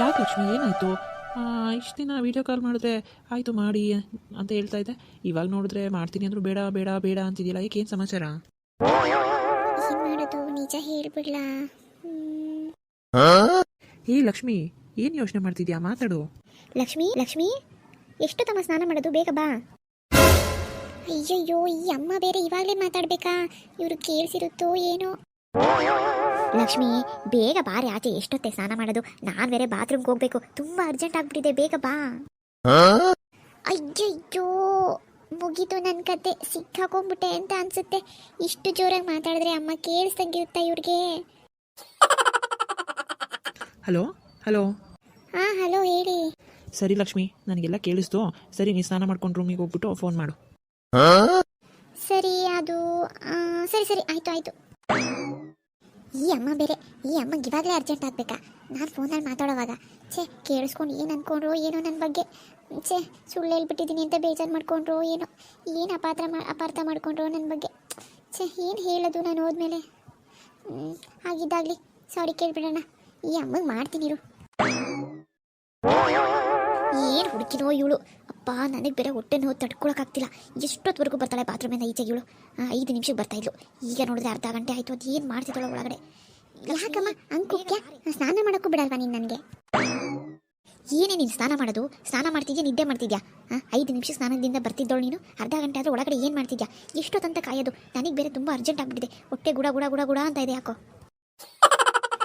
ಯಾಕೆ ಲಕ್ಷ್ಮಿ ಏನಾಯಿತು? ಇಷ್ಟು ದಿನ ವೀಡಿಯೋ ಕಾಲ್ ಮಾಡಿದ್ರೆ ಆಯಿತು ಮಾಡಿ ಅಂತ ಹೇಳ್ತಾ ಇದ್ದೆ ಇವಾಗ ನೋಡಿದ್ರೆ ಮಾಡ್ತೀನಿ ಅಂದ್ರು ಬೇಡ ಬೇಡ ಬೇಡ ಅಂತಿದೆಯಲ್ಲ ಈಗ ಏನು ಸಮಾಚಾರ? ಏನು ಮಾಡೋದು? ನಿಜ ಹೇಳ್ಬಿಡ್ಲಾ. ಏ ಲಕ್ಷ್ಮಿ ಏನು ಯೋಚನೆ ಮಾಡ್ತಿದ್ಯಾ? ಮಾತಾಡು. ಲಕ್ಷ್ಮಿ ಲಕ್ಷ್ಮಿ ಎಷ್ಟು ತಮ್ಮ ಸ್ನಾನ ಮಾಡೋದು? ಬೇಗ ಬಾ. ಅಯ್ಯಯ್ಯೋ ಈ ಅಮ್ಮ ಬೇರೆ ಇವಾಗಲೇ ಮಾತಾಡ್ಬೇಕಾ? ಇವ್ರು ಕೇಳಿಸಿರುತ್ತೋ ಏನೋ? ಲಕ್ಷ್ಮಿ ಬೇಗ ಬಾರಿ ಆಚೆ ಎಷ್ಟೊತ್ತೆ ಸ್ನಾನ ಮಾಡೋದು? ನಾನ್ ಬೇರೆ ಬಾತ್ರೂಮ್ಗೆ ಹೋಗ್ಬೇಕು. ತುಂಬಾ ಅರ್ಜೆಂಟ್ ಆಗ್ಬಿಟ್ಟಿದೆ. ಬೇಗ ಬಾ. ಅಯ್ಯಯ್ಯೋ ಮುಗಿತು ನನ್ ಕತೆ. ಸಿಕ್ಕಾಕೊಂಡ್ಬಿಟ್ಟೆ ಅಂತ ಅನ್ಸುತ್ತೆ. ಇಷ್ಟು ಜೋರಾಗಿ ಮಾತಾಡಿದ್ರೆ ಅಮ್ಮ ಕೇಳಿಸ್ದಂಗಿರುತ್ತಾ ಇವ್ರಿಗೆ? ಹಲೋ? ಹಲೋ? ಹಾ ಹಲೋ ಹೇಳಿ. ಸರಿ ಲಕ್ಷ್ಮಿ ನನಗೆಲ್ಲ ಕೇಳಿಸ್ತು. ಸರಿ ನೀ ಸ್ನಾನ ಮಾಡ್ಕೊಂಡು ರೂಮಿಗೆ ಹೋಗ್ಬಿಟ್ಟು ಫೋನ್ ಮಾಡು. ಸರಿ ಅದು ಆ, ಸರಿ ಸರಿ ಆಯ್ತು ಆಯ್ತು. ಈ ಅಮ್ಮ ಬೇರೆ ಈ ಅಮ್ಮಂಗೆ ಇವಾಗಲೇ ಅರ್ಜೆಂಟ್ ಆಗ್ಬೇಕಾ? ನಾನು ಫೋನಲ್ಲಿ ಮಾತಾಡೋವಾಗ ಛೇ ಕೇಳಿಸ್ಕೊಂಡು ಏನು ಅನ್ಕೊಂಡ್ರು ಏನೋ ನನ್ನ ಬಗ್ಗೆ? ಛೇ ಸುಳ್ಳು ಹೇಳ್ಬಿಟ್ಟಿದ್ದೀನಿ ಅಂತ ಬೇಜಾರು ಮಾಡ್ಕೊಂಡ್ರು ಏನೋ? ಏನು ಅಪಾತ್ರ ಮಾ ಅಪಾರ್ಥ ಮಾಡ್ಕೊಂಡ್ರು ನನ್ನ ಬಗ್ಗೆ? ಛೇ ಏನು ಹೇಳೋದು ನಾನು ಹೋದ್ಮೇಲೆ? ಹ್ಮ್, ಆಗಿದ್ದಾಗಲಿ ಸಾರಿ ಕೇಳಿಬಿಡೋಣ. ಈ ಅಮ್ಮಗೆ ಮಾಡ್ತೀನಿರು ಏನು ಹುಡುಕಿನೋ ಇವಳು? ಅಪ್ಪ, ನನಗೆ ಬೇರೆ ಹೊಟ್ಟೆ ನೋವು ತಡ್ಕೊಳಕ್ಕಾಗ್ತಿಲ್ಲ. ಎಷ್ಟೊತ್ತವರೆಗೂ ಬರ್ತಾಳೆ ಬಾತ್ರೂಮಿಂದ ಈಚೆಗೆ ಇವಳು? ಐದು ನಿಮಿಷಕ್ಕೆ ಬರ್ತಾ ಇದ್ಲು. ಈಗ ನೋಡಿದ್ರೆ ಅರ್ಧ ಗಂಟೆ ಆಯ್ತು. ಅದು ಏನು ಮಾಡ್ತಿದ್ದಾಳೆ ಒಳಗಡೆ? ಯಾಕಮ್ಮ ಅಂಕುಕ್ಯ ಸ್ನಾನ ಮಾಡೋಕ್ಕೂ ಬಿಡಲ್ವಾ ನೀನು ನನಗೆ? ಏನೇ ನೀನು ಸ್ನಾನ ಮಾಡೋದು? ಸ್ನಾನ ಮಾಡ್ತಿದ್ಯಾ, ನಿದ್ದೆ ಮಾಡ್ತಿದ್ಯಾ? ಐದು ನಿಮಿಷ ಸ್ನಾನದಿಂದ ಬರ್ತಿದ್ದವಳು ನೀನು? ಅರ್ಧ ಗಂಟೆ ಆದರೂ ಒಳಗಡೆ ಏನು ಮಾಡ್ತಿದ್ಯಾ? ಎಷ್ಟೊತ್ತಂತ ಕಾಯೋದು? ನನಗೆ ಬೇರೆ ತುಂಬ ಅರ್ಜೆಂಟ್ ಆಗ್ಬಿಟ್ಟಿದೆ. ಹೊಟ್ಟೆ ಗುಡ ಗುಡ ಗುಡ ಗುಡ ಅಂತ ಇದೆ, ಯಾಕೋ?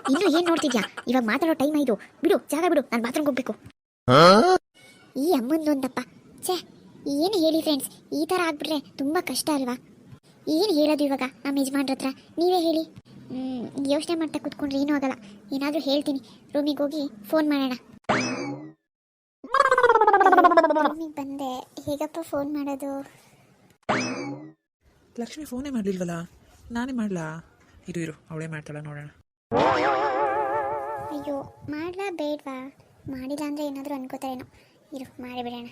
ಇನ್ನು ಏನ್ ನೋಡ್ತಿದ್ಯಾ? ಇವಾಗ ಮಾತಾಡೋ ಟೈಮ್ ಆಯ್ತು. ಬಿಡು, ಜಾಗ ಬಿಡು. ನಾನು ಬಾತ್ರೂಮ್ ಹೋಗ್ಬೇಕು. ಈ ಅಮ್ಮಂದೊಂದಪ್ಪ. ಛೇ, ಏನು ಹೇಳಿ ಫ್ರೆಂಡ್ಸ್ ಈ ತರ ಆಗ್ಬಿಟ್ರೆ ತುಂಬಾ ಕಷ್ಟ ಅಲ್ವಾ? ಏನು ಹೇಳೋದು ಇವಾಗ ನಮ್ಮ ಯಜಮಾನ್ರ ಹತ್ರ? ನೀವೇ ಹೇಳಿ. ಯೋಚನೆ ಮಾಡ್ತಾ ಕೂತ್ಕೊಂಡ್ರೆ ಏನೂ ಆಗಲ್ಲ. ಏನಾದರೂ ಹೇಳ್ತೀನಿ. ರೂಮಿಗೆ ಹೋಗಿ ಫೋನ್ ಮಾಡೋಣ. ಬಂದೆ. ಹೇಗಪ್ಪ ಫೋನ್ ಮಾಡೋದು? ಲಕ್ಷ್ಮಿ ಫೋನೇ ಮಾಡಲಿಲ್ವಲ್ಲ? ನಾನೇ ಮಾಡ್ಲಾ? ಇರು ಇರು, ಅವಳೇ ಮಾಡ್ತಾಳ, ನೋಡೋಣ. ಅಯ್ಯೋ ಮಾಡ್ಲಾ ಬೇಡವಾ ಮಾಡಿಲ್ಲ ಅಂದ್ರೆ ಏನಾದರೂ ಅನ್ಕೋತಾರೇನೋ. ಇರು ಮಾಡಿಬಿಡೋಣ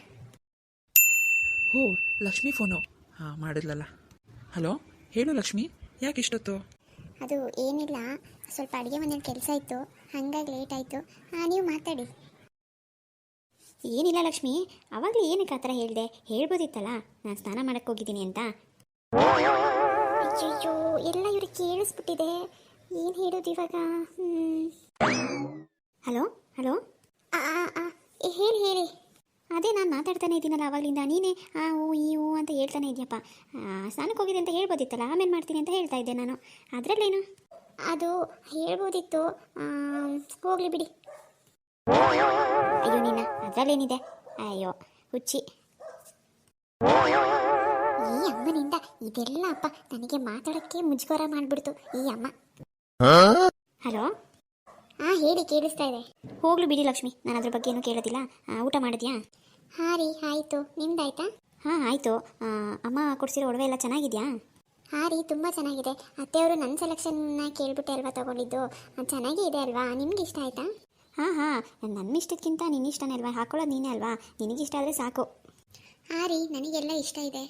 ಹೋ ಲಕ್ಷ್ಮಿ ಫೋನು. ಹಾ ಮಾಡಿದ್ಲಲ್ಲ. ಹಲೋ ಹೇಳು ಲಕ್ಷ್ಮಿ ಯಾಕೆ ಇಷ್ಟೊತ್ತು? ಅದು ಏನಿಲ್ಲ ಸ್ವಲ್ಪ ಅಡುಗೆ ಮನೇಲಿ ಕೆಲಸ ಇತ್ತು ಹಂಗಾಗಿ ಲೇಟ್ ಆಯಿತು. ನೀವು ಮಾತಾಡಿ. ಏನಿಲ್ಲ ಲಕ್ಷ್ಮಿ ಅವಾಗಲೇ ಏನಕ್ಕೆ ಆ ಥರ ಹೇಳಿದೆ? ಹೇಳ್ಬೋದಿತ್ತಲ್ಲ ನಾನು ಸ್ನಾನ ಮಾಡಕ್ಕೆ ಹೋಗಿದ್ದೀನಿ ಅಂತ. ಅಯ್ಯೋ ಎಲ್ಲ ಇವ್ರಿಗೆ ಕೇಳಿಸ್ಬಿಟ್ಟಿದೆ. ಏನು ಹೇಳೋದು ಇವಾಗ? ಹಲೋ? ಹಲೋ? ಹೇಳಿ ಹೇಳಿ. ಅದೇ ನಾನು ಮಾತಾಡ್ತಾನೆ ಇದ್ದೀನಲ್ಲ ಆವಾಗಲಿಂದ ನೀನೇ ಆ ಓ ಈ ಓ ಅಂತ ಹೇಳ್ತಾನೆ ಇದೆಯಪ್ಪ. ಸ್ನಾನಕ್ಕೆ ಹೋಗಿದೆ ಅಂತ ಹೇಳ್ಬೋದಿತ್ತಲ್ಲ? ಆಮೇಲೆ ಮಾಡ್ತೀನಿ ಅಂತ ಹೇಳ್ತಾ ಇದ್ದೆ ನಾನು. ಅದರಲ್ಲೇನು? ಅದು ಹೇಳ್ಬೋದಿತ್ತು. ಹೋಗ್ಲಿ ಬಿಡಿ. ಅಯ್ಯೋ ನೀನ ಅದರಲ್ಲೇನಿದೆ? ಅಯ್ಯೋ, ಹುಚ್ಚಿ. ಈ ಅಮ್ಮನಿಂದ ಇದೆಲ್ಲ ಅಪ್ಪ ನನಗೆ ಮಾತಾಡೋಕ್ಕೆ ಮುಜುಗರ ಮಾಡಿಬಿಡ್ತು, ಈ ಅಮ್ಮ. ಹಲೋ? ಹಾಂ ಹೇಳಿ ಕೇಳಿಸ್ತಾ ಇದೆ. ಹೋಗ್ಲು ಬಿಡಿ ಲಕ್ಷ್ಮಿ ನಾನು ಅದ್ರ ಬಗ್ಗೆ ಏನು ಕೇಳೋದಿಲ್ಲ. ಆ, ಊಟ ಮಾಡಿದ್ಯಾ? ಹಾಂ ರೀ ಆಯಿತು. ನಿಮ್ದಾಯ್ತಾ? ಹಾ ಆಯ್ತು. ಅಮ್ಮ ಕೊಡ್ಸಿರೋ ಒಡವೆ ಎಲ್ಲ ಚೆನ್ನಾಗಿದ್ಯಾ? ಹಾಂ ರೀ ತುಂಬ ಚೆನ್ನಾಗಿದೆ. ಅತ್ತೆಯವರು ನನ್ನ ಸೆಲೆಕ್ಷನ್ನ ಕೇಳ್ಬಿಟ್ಟೆ ಅಲ್ವಾ ತಗೊಂಡಿದ್ದು? ಅದ್ ಚೆನ್ನಾಗೇ ಇದೆ ಅಲ್ವಾ? ನಿಮ್ಗೆ ಇಷ್ಟ ಆಯ್ತಾ? ಹಾ ಹಾ. ನನ್ನ ಇಷ್ಟಕ್ಕಿಂತ ನಿನ್ನ ಇಷ್ಟನೇ ಅಲ್ವಾ? ಹಾಕೊಳ್ಳೋದು ನೀನೇ ಅಲ್ವಾ? ನಿನಗಿಷ್ಟ ಆದರೆ ಸಾಕು. ಹಾಂ ರೀ ನನಗೆಲ್ಲ ಇಷ್ಟ ಇದೆ.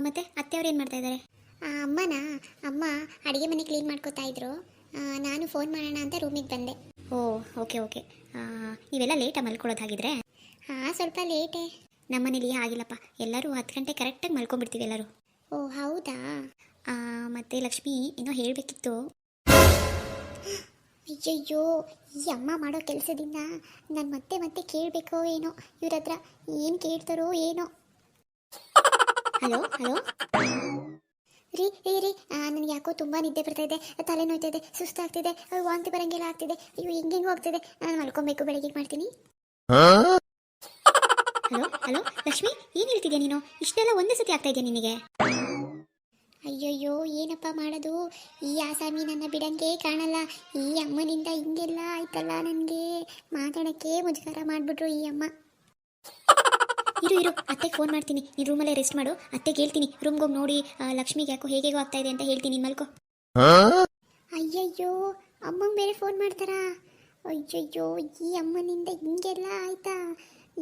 ಮತ್ತೆ ಅತ್ತೆಯವ್ರು ಏನು ಮಾಡ್ತಾ ಇದ್ದಾರೆ ಅಮ್ಮನ? ಅಮ್ಮ ಅಡುಗೆ ಮನೆ ಕ್ಲೀನ್ ಮಾಡ್ಕೋತಾ ಇದ್ರು. ನಾನು ಫೋನ್ ಮಾಡೋಣ ಅಂತ ರೂಮಿಗೆ ಬಂದೆ. ಓ ಓಕೆ ಓಕೆ ನೀವೆಲ್ಲ ಲೇಟ ಮಲ್ಕೊಳ್ಳೋದಾಗಿದ್ರೆ ಹಾಂ ಸ್ವಲ್ಪ ಲೇಟೇ ನಮ್ಮನೇಲಿ ಆಗಿಲ್ಲಪ್ಪ ಎಲ್ಲರೂ ಹತ್ತು ಗಂಟೆ ಕರೆಕ್ಟಾಗಿ ಮಲ್ಕೊಂಡ್ಬಿಡ್ತೀವಿ ಎಲ್ಲರೂ. ಓ ಹೌದಾ? ಮತ್ತೆ ಲಕ್ಷ್ಮಿ ಏನೋ ಹೇಳಬೇಕಿತ್ತು. ಅಯ್ಯಯ್ಯೋ ಈ ಅಮ್ಮ ಮಾಡೋ ಕೆಲಸದಿಂದ ನಾನು ಮತ್ತೆ ಮತ್ತೆ ಕೇಳಬೇಕೋ ಏನೋ? ಇವ್ರ ಹತ್ರ ಏನು ಕೇಳ್ತಾರೋ ಏನೋ? ಹಲೋ ಹಲೋ ರೀ ರೀ ರೀ. ನನಗೆ ಯಾಕೋ ತುಂಬ ನಿದ್ದೆ ಬರ್ತಾ ಇದೆ. ತಲೆ ನೋಯ್ತಾ ಇದೆ ಸುಸ್ತಾಗ್ತಿದೆ ವಾಂತಿ ಬರಂಗೆಲ್ಲ ಆಗ್ತಿದೆ. ಅಯ್ಯೋ, ಹೆಂಗೆ ಹೆಂಗೆ ಹೋಗ್ತಿದೆ? ನಾನು ಮಲ್ಕೊಬೇಕು, ಬೆಳಗ್ಗೆ ಮಾಡ್ತೀನಿ? ಹಲೋ ಹಲೋ, ಲಕ್ಷ್ಮಿ, ಏನು ಹೇಳ್ತಿದ್ಯಾ ನೀನು? ಇಷ್ಟೆಲ್ಲ ಒಂದೇ ಸತಿ ಆಗ್ತಾ ಇದೆಯಾ ನಿನಗೆ? ಅಯ್ಯಯ್ಯೋ, ಏನಪ್ಪ ಮಾಡೋದು? ಈ ಆಸಾಮಿ ನನ್ನ ಬಿಡಂಗೆ ಕಾಣಲ್ಲ. ಈ ಅಮ್ಮನಿಂದ ಹಿಂಗೆಲ್ಲ ಆಯ್ತಲ್ಲ ನನಗೆ? ಮಾತಾಡೋಕ್ಕೆ ಮುಜುಗರ ಮಾಡಿಬಿಟ್ರು ಈ ಅಮ್ಮ. ಇರು ಇರು. ಅತ್ತೆಗೆ ಫೋನ್ ಮಾಡ್ತೀನಿ. ನೀನು ರೂಮಲ್ಲೇ ರೆಸ್ಟ್ ಮಾಡು. ಅತ್ತೆಗೆ ಹೇಳ್ತೀನಿ. ರೂಮ್ಗೆ ಹೋಗಿ ನೋಡಿ ಲಕ್ಷ್ಮಿಗೆ ಯಾಕೋ ಹೇಗೇಗೋ ಆಗ್ತಾ ಇದೆ ಅಂತ ಹೇಳ್ತೀನಿ ಮಲ್ಕೋ. ಅಯ್ಯಯ್ಯೋ, ಅಮ್ಮಂಗೆ ಬೇರೆ ಫೋನ್ ಮಾಡ್ತಾರಾ? ಅಯ್ಯಯ್ಯೋ, ಈ ಅಮ್ಮನಿಂದ ಹಿಂಗೆಲ್ಲ ಆಯ್ತಾ?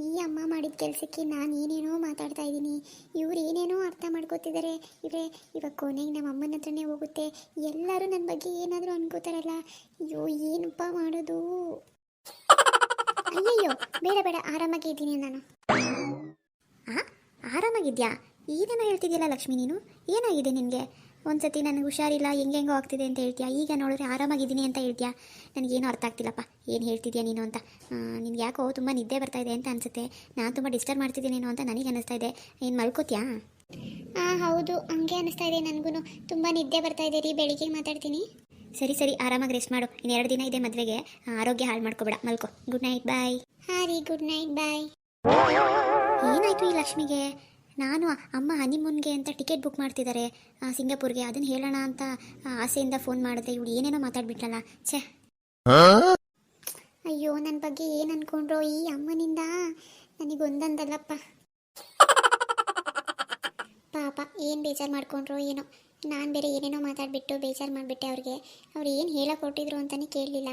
ಈ ಅಮ್ಮ ಮಾಡಿದ ಕೆಲಸಕ್ಕೆ ನಾನು ಏನೇನೋ ಮಾತಾಡ್ತಾ ಇದ್ದೀನಿ. ಇವ್ರು ಏನೇನೋ ಅರ್ಥ ಮಾಡ್ಕೋತಿದ್ದಾರೆ ಇವರೇ, ಇವಾಗ ಕೊನೆಗೆ ನಮ್ಮ ಅಮ್ಮನ ಹತ್ರನೇ ಹೋಗುತ್ತೆ. ಎಲ್ಲರೂ ನನ್ನ ಬಗ್ಗೆ ಏನಾದರೂ ಅನ್ಕೋತಾರಲ್ಲ. ಅಯ್ಯೋ, ಏನಪ್ಪ ಮಾಡೋದು? ಅಯ್ಯಯ್ಯೋ, ಬೇಡ ಬೇಡ. ಆರಾಮಾಗಿ ಇದ್ದೀನಿ ನಾನು. ಆ? ಆರಾಮಾಗಿದ್ಯಾ? ಏನೇನೋ ಹೇಳ್ತಿದ್ಯಲ್ಲ ಲಕ್ಷ್ಮಿ ನೀನು? ಏನಾಗಿದೆ ನಿನಗೆ? ಒಂದ್ಸತಿ ನನಗೆ ಹುಷಾರಿಲ್ಲ ಹೆಂಗೆಂಗೋ ಆಗ್ತಿದೆ ಅಂತ ಹೇಳ್ತೀಯಾ? ಈಗ ನೋಡಿದ್ರೆ ಆರಾಮಾಗಿದ್ದೀನಿ ಅಂತ ಹೇಳ್ತೀಯಾ? ನನಗೇನು ಅರ್ಥ ಆಗ್ತಿಲ್ಲಪ್ಪ. ಏನು ಹೇಳ್ತಿದ್ಯಾ ನೀನು ಅಂತ? ನಿನ್ಗೆ ಯಾಕೋ ತುಂಬ ನಿದ್ದೆ ಬರ್ತಾ ಇದೆ ಅಂತ ಅನ್ಸುತ್ತೆ. ನಾನು ತುಂಬ ಡಿಸ್ಟರ್ಬ್ ಮಾಡ್ತಿದ್ದೀನೇನೋ ಅಂತ ನನಗೆ ಅನ್ನಿಸ್ತಾ ಇದೆ. ಏನು ಮಲ್ಕೋತ್ಯಾ? ಹಾಂ ಹೌದು. ಹಂಗೆ ಅನಿಸ್ತಾ ಇದೆ ನನಗೂ ತುಂಬ ನಿದ್ದೆ ಬರ್ತಾ ಇದೆ ರೀ ಬೆಳಿಗ್ಗೆ ಮಾತಾಡ್ತೀನಿ. ಸರಿ ಸರಿ. ಆರಾಮಾಗಿ ರೆಸ್ಟ್ ಮಾಡು. ಇನ್ನೆರಡು ದಿನ ಇದೆ ಮದುವೆಗೆ. ಆರೋಗ್ಯ ಹಾಳು ಮಾಡ್ಕೋಬೇಡ. ಮಲ್ಕೋ. ಗುಡ್ ನೈಟ್ ಬಾಯ್ ಹಾಂ ರೀ ಗುಡ್ ನೈಟ್ ಬಾಯ್ ಏನಾಯ್ತು ಈ ಲಕ್ಷ್ಮಿಗೆ? ನಾನು ಅಮ್ಮ ಹನಿಮೂನ್ಗೆ ಅಂತ ಟಿಕೆಟ್ ಬುಕ್ ಮಾಡ್ತಿದ್ದಾರೆ ಸಿಂಗಾಪುರ್ಗೆ. ಅದನ್ನ ಹೇಳೋಣ ಅಂತ ಆಸೆಯಿಂದ ಫೋನ್ ಮಾಡಿದೆ. ಇವಳು ಏನೇನೋ ಮಾತಾಡ್ಬಿಟ್ಲಲ್ಲ. ಛೇ. ಅಯ್ಯೋ ನನ್ನ ಬಗ್ಗೆ ಏನು ಅನ್ಕೊಂಡ್ರೋ ಈ ಅಮ್ಮನಿಂದ? ನನಗೊಂದಂದಲ್ಲಪ್ಪ ಪಾಪ, ಏನು ಬೇಜಾರು ಮಾಡ್ಕೊಂಡ್ರೋ ಏನೋ. ನಾನು ಬೇರೆ ಏನೇನೋ ಮಾತಾಡ್ಬಿಟ್ಟು ಬೇಜಾರು ಮಾಡಿಬಿಟ್ಟೆ ಅವ್ರಿಗೆ. ಅವ್ರು ಏನು ಅಂತಾನೆ ಅಂತಲೇ ಕೇಳಲಿಲ್ಲ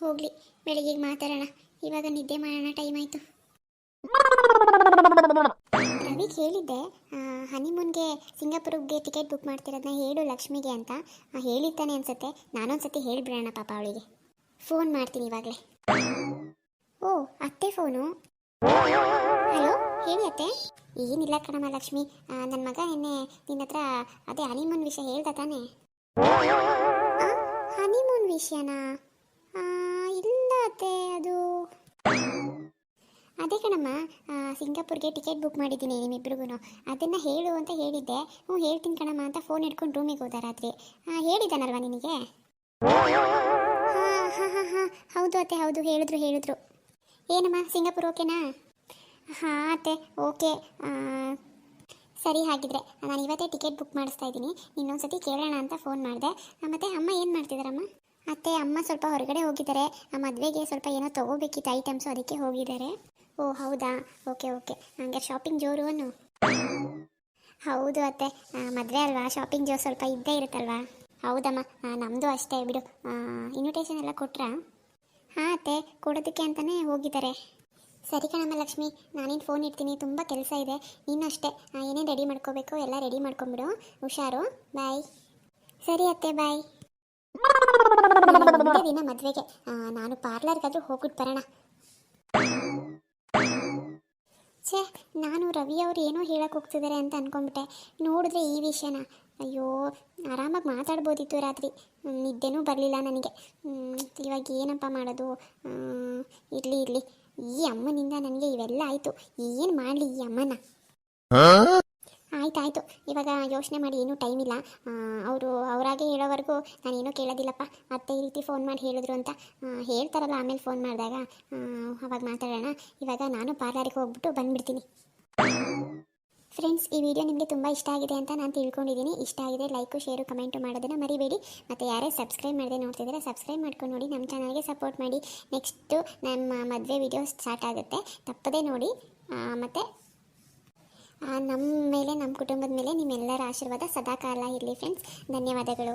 ಹೋಗಲಿ. ಬೆಳಿಗ್ಗೆ ಮಾತಾಡೋಣ. ಇವಾಗ ನಿದ್ದೆ ಮಾಡೋಣ. ಟೈಮ್ ಆಯಿತು. ರವಿಗೆ ಹೇಳಿದ್ದೆ ಹನಿಮೂನ್ಗೆ ಸಿಂಗಾಪುರ್ಗೆ ಟಿಕೆಟ್ ಬುಕ್ ಮಾಡ್ತಿರೋದನ್ನ ಹೇಳು ಲಕ್ಷ್ಮಿಗೆ ಅಂತ. ಹೇಳಿರ್ತಾನೆ ಅನ್ಸುತ್ತೆ. ನಾನೊಂದ್ಸತಿ ಹೇಳ್ಬಿಡೋಣ ಪಾಪ ಅವಳಿಗೆ. ಫೋನ್ ಮಾಡ್ತೀನಿ ಇವಾಗಲೇ. ಓ, ಅತ್ತೆ ಫೋನು ಹಲೋ ಹೇಳಿ ಅತ್ತೆ. ಏನಿಲ್ಲ ಕಣಮ್ಮ ಲಕ್ಷ್ಮಿ. ನನ್ನ ಮಗ ನಿನ್ನೆ ನಿನ್ನ ಹತ್ರ ಅದೇ ಹನಿಮೂನ್ ವಿಷಯ ಹೇಳ್ದ ತಾನೆ. ಹನಿಮೂನ್ ವಿಷಯನಾ? ಇಲ್ಲ ಅತ್ತೆ, ಅದು ಅದೇ ಕಣಮ್ಮ ಸಿಂಗಾಪುರ್ಗೆ ಟಿಕೆಟ್ ಬುಕ್ ಮಾಡಿದ್ದೀನಿ ನಿಮ್ಮಿಬ್ರಿಗೂ ಅದನ್ನು ಹೇಳು ಅಂತ ಹೇಳಿದ್ದೆ. ಹ್ಞೂ, ಹೇಳ್ತೀನಿ ಕಣಮ್ಮ ಅಂತ ಫೋನ್ ಹಿಡ್ಕೊಂಡು ರೂಮಿಗೆ ಹೋದ ರಾತ್ರಿ. ಹೇಳಿದ್ದಾನಲ್ವಾ ನಿನಗೆ? ಹೌದು ಅತ್ತೆ, ಹೌದು, ಹೇಳಿದ್ರು ಹೇಳಿದ್ರು. ಏನಮ್ಮ, ಸಿಂಗಾಪುರ್ ಓಕೆನಾ ಹಾಂ, ಅತ್ತೆ ಓಕೆ ಸರಿ ಹಾಗಿದ್ರೆ, ನಾನು ಇವತ್ತೇ ಟಿಕೆಟ್ ಬುಕ್ ಮಾಡಿಸ್ತಾ ಇದ್ದೀನಿ. ಇನ್ನೊಂದ್ಸತಿ ಕೇಳೋಣ ಅಂತ ಫೋನ್ ಮಾಡಿದೆ. ಮತ್ತು ಅಮ್ಮ ಏನು ಮಾಡ್ತಿದ್ದಾರಮ್ಮ ಅತ್ತೆ, ಅಮ್ಮ ಸ್ವಲ್ಪ ಹೊರಗಡೆ ಹೋಗಿದ್ದಾರೆ. ಆ, ಮದುವೆಗೆ ಸ್ವಲ್ಪ ಏನೋ ತೊಗೋಬೇಕಿತ್ತು ಐಟಮ್ಸು ಅದಕ್ಕೆ ಹೋಗಿದ್ದಾರೆ. ಓ ಹೌದಾ? Okay okay. ಹಂಗೆ ಶಾಪಿಂಗ್ ಜೋರು ಅನ್ನು ಹೌದು ಅತ್ತೆ. ಮದುವೆ ಅಲ್ವಾ? ಶಾಪಿಂಗ್ ಜೋ ಸ್ವಲ್ಪ ಇದ್ದೇ ಇರುತ್ತಲ್ವಾ? ಹೌದಮ್ಮ. ನಮ್ಮದು ಅಷ್ಟೇ ಬಿಡು. ಇನ್ವಿಟೇಷನ್ ಎಲ್ಲ ಕೊಟ್ರಾ? ಹಾಂ ಅತ್ತೆ ಕೊಡೋದಕ್ಕೆ ಅಂತಲೇ ಹೋಗಿದ್ದಾರೆ. ಸರಿ ಕಣಮ್ಮ ಲಕ್ಷ್ಮಿ ನಾನೇನು ಫೋನ್ ಇಡ್ತೀನಿ. ತುಂಬ ಕೆಲಸ ಇದೆ. ನೀನು ಅಷ್ಟೇ. ಆ, ಏನೇನು ರೆಡಿ ಮಾಡ್ಕೋಬೇಕು? ಎಲ್ಲ ರೆಡಿ ಮಾಡ್ಕೊಂಬಿಡು ಹುಷಾರು. ಬಾಯ್ ಸರಿ ಅತ್ತೆ ಬಾಯ್ ದಿನ ಮದುವೆಗೆ. ನಾನು ಪಾರ್ಲರ್ಗಾದ್ರೂ ಹೋಗ್ಬಿಟ್ಟು ಬರೋಣ. ಛೇ, ನಾನು ರವಿ ಅವ್ರು ಏನೋ ಹೇಳಕ್ಕೆ ಹೋಗ್ತಿದ್ದಾರೆ ಅಂತ ಅಂದ್ಕೊಂಡ್ಬಿಟ್ಟೆ ನೋಡಿದ್ರೆ ಈ ವಿಷಯನ. ಅಯ್ಯೋ, ಆರಾಮಾಗಿ ಮಾತಾಡ್ಬೋದಿತ್ತು ರಾತ್ರಿ. ನಿದ್ದೆನೂ ಬರಲಿಲ್ಲ ನನಗೆ. ಇವಾಗ ಏನಪ್ಪ ಮಾಡೋದು? ಇರಲಿ ಇರಲಿ. ಈ ಅಮ್ಮನಿಂದ ನನಗೆ ಇವೆಲ್ಲ ಆಯಿತು. ಏನು ಮಾಡಲಿ ಈ ಅಮ್ಮನ? ಆಯ್ತಾಯ್ತು ಇವಾಗ ಯೋಚನೆ ಮಾಡಿ ಏನೂ ಟೈಮ್ ಇಲ್ಲ. ಅವರು, ಅವರಾಗೆ ಹೇಳೋವರೆಗೂ ನಾನೇನೂ ಕೇಳೋದಿಲ್ಲಪ್ಪ. ಅತ್ತೆ ಈ ರೀತಿ ಫೋನ್ ಮಾಡಿ ಹೇಳಿದ್ರು ಅಂತ ಹೇಳ್ತಾರಲ್ಲ ಆಮೇಲೆ ಫೋನ್ ಮಾಡಿದಾಗ ಅವಾಗ ಮಾತಾಡೋಣ. ಇವಾಗ ನಾನು ಪಾರ್ಲರಿಗೆ ಹೋಗ್ಬಿಟ್ಟು ಬಂದ್ಬಿಡ್ತೀನಿ. ಫ್ರೆಂಡ್ಸ್ ಈ ವಿಡಿಯೋ ನಿಮಗೆ ತುಂಬ ಇಷ್ಟ ಆಗಿದೆ ಅಂತ ನಾನು ತಿಳ್ಕೊಂಡಿದ್ದೀನಿ. ಇಷ್ಟ ಆಗಿದೆ ಲೈಕು ಶೇರು ಕಮೆಂಟು ಮಾಡೋದನ್ನು ಮರಿಬೇಡಿ. ಮತ್ತು ಯಾರೇ ಸಬ್ಸ್ಕ್ರೈಬ್ ಮಾಡದೆ ನೋಡ್ತಿದ್ರೆ ಸಬ್ಸ್ಕ್ರೈಬ್ ಮಾಡ್ಕೊಂಡು ನೋಡಿ ನಮ್ಮ ಚಾನಲ್ಗೆ ಸಪೋರ್ಟ್ ಮಾಡಿ. ನೆಕ್ಸ್ಟು ನಮ್ಮ ಮದುವೆ ವಿಡಿಯೋ ಸ್ಟಾರ್ಟ್ ಆಗುತ್ತೆ. ತಪ್ಪದೇ ನೋಡಿ. ಮತ್ತು ನಮ್ಮ ಮೇಲೆ ನಮ್ಮ ಕುಟುಂಬದ ಮೇಲೆ ನಿಮ್ಮೆಲ್ಲರ ಆಶೀರ್ವಾದ ಸದಾಕಾಲ ಇರಲಿ ಫ್ರೆಂಡ್ಸ್ ಧನ್ಯವಾದಗಳು.